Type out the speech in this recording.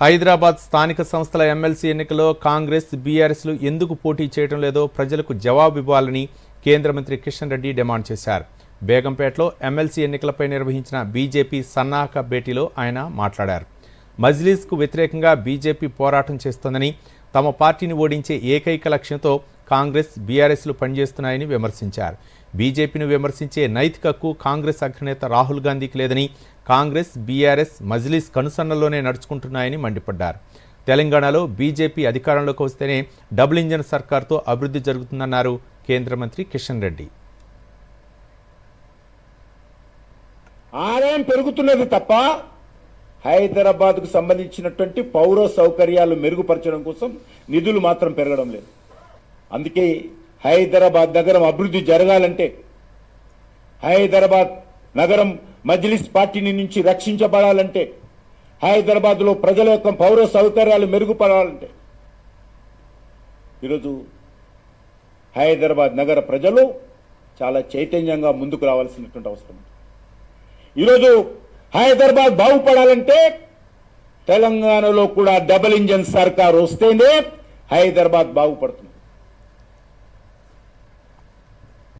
హైదరాబాద్ స్థానిక సంస్థల ఎమ్మెల్సీ ఎన్నికల్లో కాంగ్రెస్ బీఆర్ఎస్లు ఎందుకు పోటీ చేయడం లేదో ప్రజలకు జవాబు ఇవ్వాలని కేంద్ర మంత్రి కిషన్ రెడ్డి డిమాండ్ చేశారు. బేగంపేటలో ఎమ్మెల్సీ ఎన్నికలపై నిర్వహించిన బీజేపీ సన్నాహక భేటీలో ఆయన మాట్లాడారు. మజ్లీస్కు వ్యతిరేకంగా బీజేపీ పోరాటం చేస్తోందని తమ పార్టీని ఓడించే ఏకైక లక్ష్యంతో కాంగ్రెస్ బీఆర్ఎస్లు పనిచేస్తున్నాయని విమర్శించారు. బీజేపీని విమర్శించే నైతిక హక్కు కాంగ్రెస్ అగ్రనేత రాహుల్ గాంధీకి లేదని కాంగ్రెస్ బీఆర్ఎస్ మజ్లిస్ కనుసన్నల్లోనే నడుచుకుంటున్నాయని మండిపడ్డారు. తెలంగాణలో బీజేపీ అధికారంలోకి వస్తేనే డబుల్ ఇంజన్ సర్కార్తో అభివృద్ధి జరుగుతుందన్నారు కేంద్ర మంత్రి కిషన్ రెడ్డి. ఆదాయం పెరుగుతున్నది తప్ప హైదరాబాద్కు సంబంధించినటువంటి పౌర సౌకర్యాలు మెరుగుపరచడం కోసం నిధులు మాత్రం పెరగడం లేదు. అందుకే హైదరాబాద్ నగరం అభివృద్ధి జరగాలంటే హైదరాబాద్ నగరం మజ్లిస్ పార్టీని నుంచి రక్షించబడాలంటే హైదరాబాద్లో ప్రజల యొక్క పౌర సౌకర్యాలు మెరుగుపడాలంటే ఈరోజు హైదరాబాద్ నగర ప్రజలు చాలా చైతన్యంగా ముందుకు రావాల్సినటువంటి అవసరం ఈరోజు హైదరాబాద్ బాగుపడాలంటే తెలంగాణలో కూడా డబుల్ ఇంజన్ సర్కార్ వస్తేనే హైదరాబాద్ బాగుపడుతుంది.